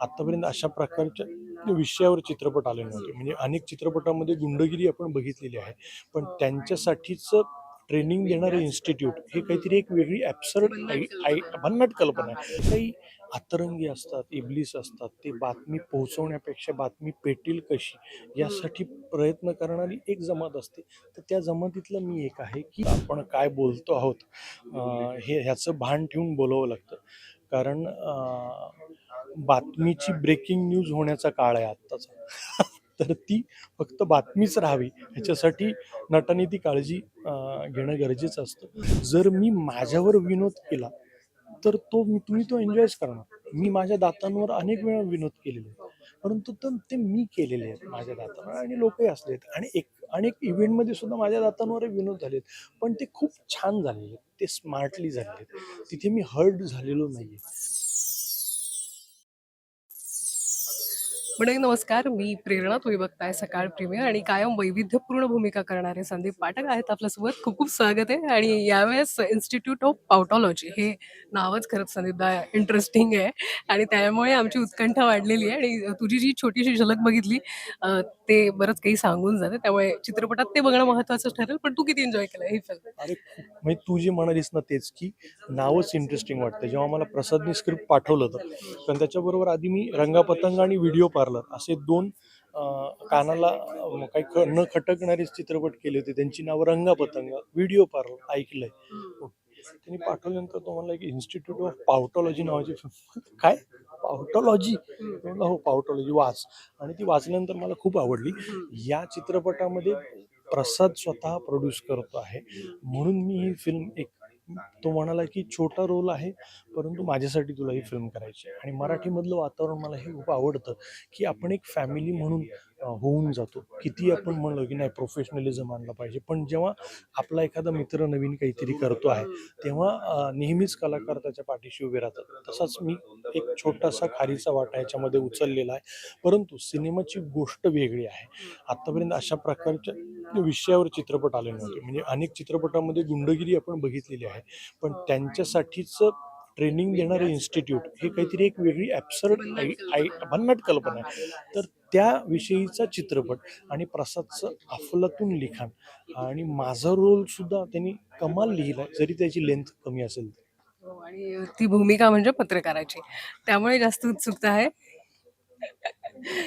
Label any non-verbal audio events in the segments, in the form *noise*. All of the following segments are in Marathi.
आत्तापर्यंत अशा प्रकारच्या विषयावर चित्रपट आले नव्हते. म्हणजे अनेक चित्रपटामध्ये गुंडगिरी आपण बघितलेली आहे. पण त्यांच्यासाठीच ट्रेनिंग देणारं इन्स्टिट्यूट हे काहीतरी एक वेगळी ॲब्सर्ड आई भन्नाट कल्पना आहे. काही अतरंगी असतात इबलीस असतात ते बातमी पोहोचवण्यापेक्षा बातमी पेटील कशी? यासाठी प्रयत्न करणारी एक जमात असते. तर त्या जमातीतलं मी एक आहे की आपण काय बोलतो आहोत हे ह्याचं भान ठेवून बोलावं लागतं. कारण बातमीची ब्रेकिंग न्यूज होण्याचा काळ आहे आत्ताचा. *laughs* तर ती फक्त बातमीच राहावी ह्याच्यासाठी नटाने ती काळजी घेणं गरजेचं असतं. जर मी माझ्यावर विनोद केला तर तो तुम्ही तो एन्जॉयच करणार. मी माझ्या दातांवर अनेक वेळा विनोद केलेले आहेत. परंतु तर ते मी केलेले आहेत माझ्या दातांवर आणि लोकही असले आहेत. आणि एक अनेक इव्हेंटमध्ये सुद्धा माझ्या दातांवर विनोद झालेत पण ते खूप छान झालेले आहेत. ते स्मार्टली झालेले आहेत. तिथे मी हर्ट झालेलो नाही आहे मंडळी नमस्कार मी प्रेरणा तुम्ही बघताय सकाळ प्रीमियर आणि कायम वैविध्यपूर्ण भूमिका करणारे संदीप पाठक आहेत. आपल्यासोबत खूप खूप स्वागत आहे आणि यावेळेस इन्स्टिट्यूट ऑफ पावटॉलॉजी हे नावच खरंच संदीपदा इंटरेस्टिंग आहे आणि त्यामुळे आमची उत्कंठा वाढलेली आहे आणि तुझी जी छोटीशी झलक बघितली ते बरंच काही सांगून जाते. त्यामुळे चित्रपटात ते बघणं महत्वाचं ठरेल पण तू किती एन्जॉय केलं ही फिल्म अरे म्हणजे तू जे म्हणालीस ना तेच की नावच इंटरेस्टिंग वाटतं. जेव्हा मला प्रसादने स्क्रिप्ट पाठवलं होतं पण त्याच्याबरोबर आधी मी रंगापतंग आणि व्हिडिओ पार्लर असे दोन कानाला काही ख न खटकणारे चित्रपट केले होते. त्यांची नावं रंगापतंग. Video parlour. ऐकलंय. त्यांनी पाठवल्यानंतर तो म्हणला की इन्स्टिट्यूट ऑफ पावटॉलॉजी नावाची. काय? पावटॉलॉजी म्हणलं हो पावटॉलॉजी वाच. आणि ती वाचल्यानंतर मला खूप आवडली. या चित्रपटामध्ये प्रसाद स्वतः प्रोड्यूस करतो आहे. म्हणून मी ही फिल्म एक तो म्हणाला की छोटा रोल आहे परंतु माझ्यासाठी तुला ही फिल्म करायची आहे. आणि मराठीमधलं वातावरण मला हे खूप आवडतं की आपण एक फॅमिली म्हणून होऊन जातो. किती आपण म्हणलो की नाही प्रोफेशनलिझम आणला पाहिजे पण जेव्हा आपला एखादा मित्र नवीन काहीतरी करतो आहे तेव्हा नेहमीच कलाकार त्याच्या पाठीशी उभे राहतात. तसाच मी एक छोटासा खारीचा वाटा याच्यामध्ये उचललेला आहे. परंतु सिनेमाची गोष्ट वेगळी आहे. आत्तापर्यंत अशा प्रकारच्या विषयावर चित्रपट आले नव्हते. म्हणजे अनेक चित्रपटामध्ये गुंडगिरी आपण बघितलेली आहे. पण त्यांच्यासाठीच ट्रेनिंग देणारे इन्स्टिट्यूट हे काहीतरी एक वेगळी ॲप्सर्ड आई आई भन्नाट कल्पना आहे. तर त्याविषयीचा चित्रपट आणि प्रसादचं अफलातून लिखाण आणि माझा रोल सुद्धा त्यांनी कमाल लिहिला जरी त्याची लेंथ कमी असेल तर. आणि ती भूमिका म्हणजे पत्रकाराची. त्यामुळे जास्त उत्सुकता आहे.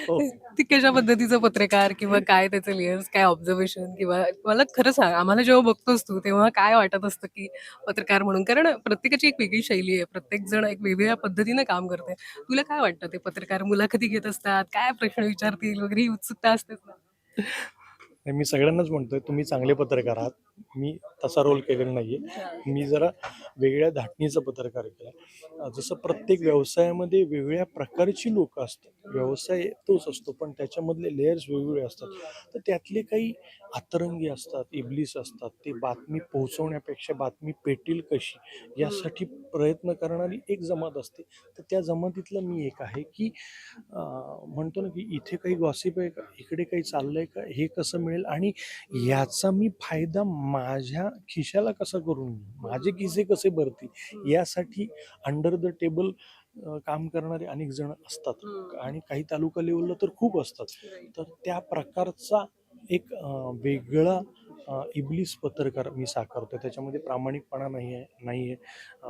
हो. ती कशा पद्धतीचं पत्रकार किंवा काय त्याचे लेयर्स काय ऑब्झर्वेशन किंवा मला खरं सांग आम्हाला जेव्हा बघतोस तू तेव्हा काय वाटत असतं की पत्रकार म्हणून? कारण प्रत्येकाची एक वेगळी शैली आहे. प्रत्येक जण एक वेगवेगळ्या पद्धतीनं काम करते तुला काय वाटतं ते पत्रकार मुलाखती घेत असतात? काय प्रश्न विचारतील? वगैरे ही उत्सुकता असतेच ना. नाही, मी सगळ्यांनाच म्हणतोय तुम्ही चांगले पत्रकार आहात. मी तसा रोल केलेला आहे मी जरा वेगळ्या धाटणीचा पत्रकार केला जसं प्रत्येक व्यवसायामध्ये वेगवेगळ्या प्रकारची लोक असतात. व्यवसाय तोच असतो पण त्याच्यामधले लेयर्स वेगवेगळे असतात. तर त्यातले काही अतरंगी असतात इबलीस असतात ते बातमी पोहोचवण्यापेक्षा बातमी पेटील कशी यासाठी प्रयत्न करणारी एक जमात असते. तर त्या जमातीतलं मी एक आहे की म्हणतो ना की इथे काही गॉसिप आहे का इकडे काही चाललंय का हे कसं मिळेल आणि याचा मी फायदा माझ्या खिशाला कसा करून? माझे खिसे कसे भरतील? यासाठी अंडर द टेबल काम करणारे अनेक जण असतात आणि काही तालुका लेवलला तर खूप असतात. तर त्या प्रकारचा एक वेगळा इबलीस पत्रकार मी साकारतो त्याच्यामध्ये प्रामाणिकपणा नाही आहे नाही आहे.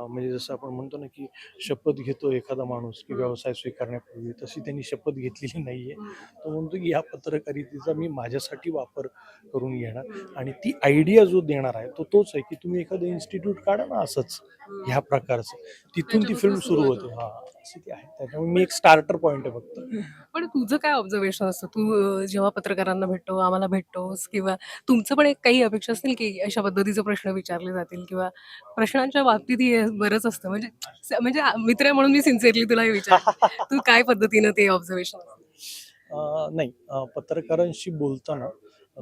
म्हणजे जसं आपण म्हणतो ना की शपथ घेतो एखादा माणूस की व्यवसाय स्वीकारण्यापूर्वी तशी त्यांनी शपथ घेतलेली नाही आहे. तो म्हणतो की या पत्रकारितेचा मी माझ्यासाठी वापर करून घेणार आणि ती आयडिया जो देणार आहे तो तोच आहे की तुम्ही एखादं इन्स्टिट्यूट काढा ना असंच ह्या प्रकारचं. तिथून ती फिल्म सुरू होते. हा. आहे. त्याच्यामुळे मी एक स्टार्टर पॉईंट आहे फक्त. पण तुझं काय ऑब्झर्वेशन असतं? तू जेव्हा पत्रकारांना भेटतो आम्हाला भेटतोस किंवा तुमचं पण एक काही अपेक्षा असतील की अशा पद्धतीचे प्रश्न विचारले जातील किंवा प्रश्नांच्या बाबतीत हे बरंच असतं. म्हणजे म्हणजे मित्र म्हणून मी सिन्सिअरली तुला हे विचार तू काय पद्धतीनं ते ऑब्झर्वेशन नाही. पत्रकारांशी बोलताना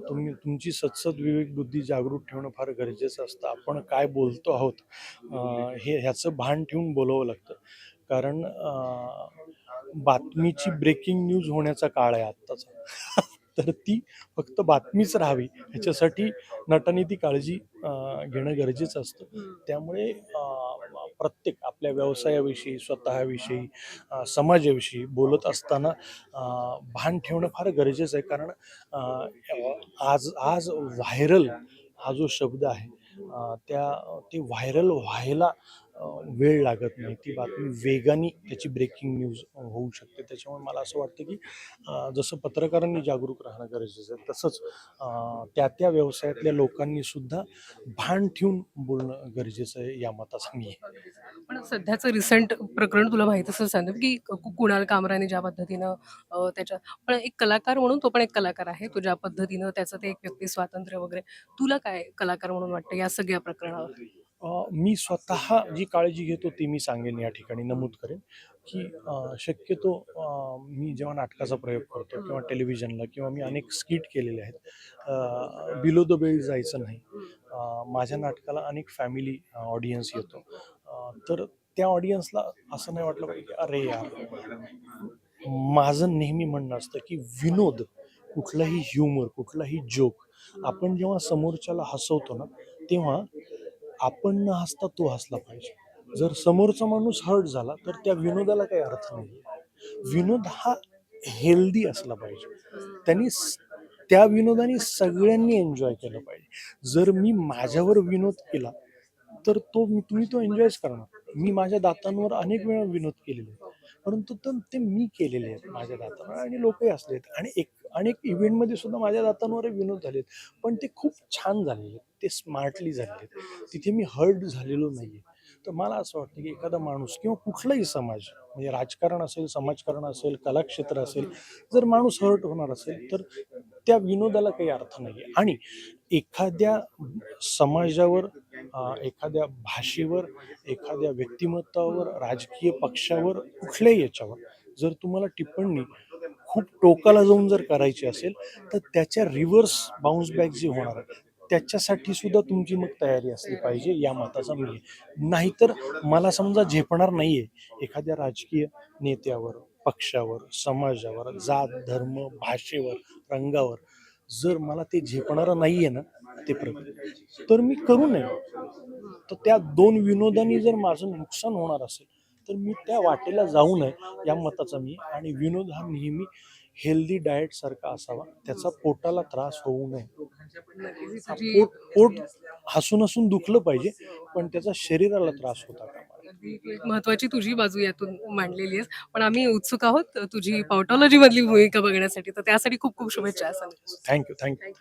तुम्ही तुमची सतसत विवेक बुद्धी जागृत ठेवणं फार गरजेचं असतं. आपण काय बोलतो आहोत हे ह्याचं भान ठेवून बोलावं लागतं. कारण बातमीची ब्रेकिंग न्यूज होण्याचा काळ आहे आत्ताचा. *laughs* तर ती फक्त बातमीच राहावी ह्याच्यासाठी नटाने ती काळजी घेणं गरजेचं असतं. त्यामुळे प्रत्येक आपल्या व्यवसायाविषयी स्वतःविषयी समाजाविषयी बोलत असताना भान ठेवणं फार गरजेचं आहे. कारण आज आज व्हायरल हा जो शब्द आहे त्या ते व्हायरल व्हायला वेळ लागत नाही. ती बातमी वेगाने त्याची ब्रेकिंग न्यूज होऊ शकते. त्याच्यामुळे मला असं वाटतं की जसं पत्रकारांनी जागरूक राहणं गरजेचं आहे तसंच त्या त्या व्यवसायातल्या लोकांनी सुद्धा भान ठेवून बोलणं गरजेचं आहे या मताचा मी आहे पण सध्याचं रिसेंट प्रकरण तुला माहीत असेल संदीप की कुणाल कामराने ज्या पद्धतीनं त्याच्या पण एक कलाकार म्हणून तो पण एक कलाकार आहे. तो ज्या पद्धतीनं त्याचं ते एक व्यक्ती स्वातंत्र्य वगैरे तुला काय कलाकार म्हणून वाटतं या सगळ्या प्रकरणावर? मी स्वतः जी काळजी घेतो ती मी सांगेन या ठिकाणी नमूद करेन की शक्यतो मी जेव्हा नाटकाचा प्रयोग करतो किंवा टेलिव्हिजनला किंवा मी अनेक स्किट केलेले आहेत बिलो द बेल्ट जायचं नाही. माझ्या नाटकाला अनेक फॅमिली ऑडियन्स येतो. तर त्या ऑडियन्सला असं नाही वाटलं पाहिजे की अरे यार माझं नेहमी म्हणणं असतं की विनोद कुठलाही ह्युमर कुठलाही जोक आपण जेव्हा समोरच्याला हसवतो ना तेव्हा आपण न हसता तो हसला पाहिजे. जर समोरचा माणूस हर्ट झाला तर त्या विनोदाला काही अर्थ नाही. विनोद हा हेल्दी असला पाहिजे. त्यांनी स- त्या विनोदाने सगळ्यांनी एन्जॉय केलं पाहिजे. जर मी माझ्यावर विनोद केला तर तो तुम्ही तो एन्जॉयच करणार. मी माझ्या दातांवर अनेक वेळा विनोद केलेले परंतु तर ते मी केलेले आहेत माझ्या दातांवर आणि लोकही असले आहेत. आणि एक अनेक इव्हेंटमध्ये सुद्धा माझ्या दातांवर विनोद झालेत. पण ते खूप छान झालेले आहेत. ते स्मार्टली झालेले आहेत. तिथे मी हर्ट झालेलो नाही तर मला असं वाटतं की एखादा माणूस किंवा कुठलाही समाज म्हणजे राजकारण असेल समाजकारण असेल कलाक्षेत्र असेल जर माणूस हर्ट होणार असेल तर त्या विनोदाला काही अर्थ नाही आणि एखाद्या समाजावर एखाद्या भाषेवर एखाद्या व्यक्तिमत्वावर राजकीय पक्षावर कुठल्याही याच्यावर जर तुम्हाला टिप्पणी खूप टोकाला जाऊन जर करायची असेल तर त्याच्या रिव्हर्स बाउन्स बॅक जे होणार आहे त्याच्यासाठी सुद्धा तुमची मग तयारी असली पाहिजे या मताचा मी आहे. नाहीतर मला समजा झेपणार नाहीये एखाद्या राजकीय नेत्यावर पक्षावर समाजावर जात धर्म भाषेवर रंगावर जर मला ते झेपणारं नाहीये ना ते प्रकरण. तर मी करू नये. तर त्या दोन विनोदांनी जर माझं नुकसान होणार असेल तर मी त्या वाटेला जाऊ नये या मताचा मी. आणि विनोद हा नेहमी हेल्दी डाएट सारखा असावा. त्याचा पोटाला त्रास होऊ नये. पोट पोट हसून हसून दुखलं पाहिजे पण त्याचा शरीराला त्रास होता महत्वाची तुझी बाजू यातून मांडलेली आहेस पण आम्ही उत्सुक आहोत तुझी पावटॉलॉजी मधली भूमिका बघण्यासाठी. तर त्यासाठी खूप खूप शुभेच्छा थँक्यू थँक्यू.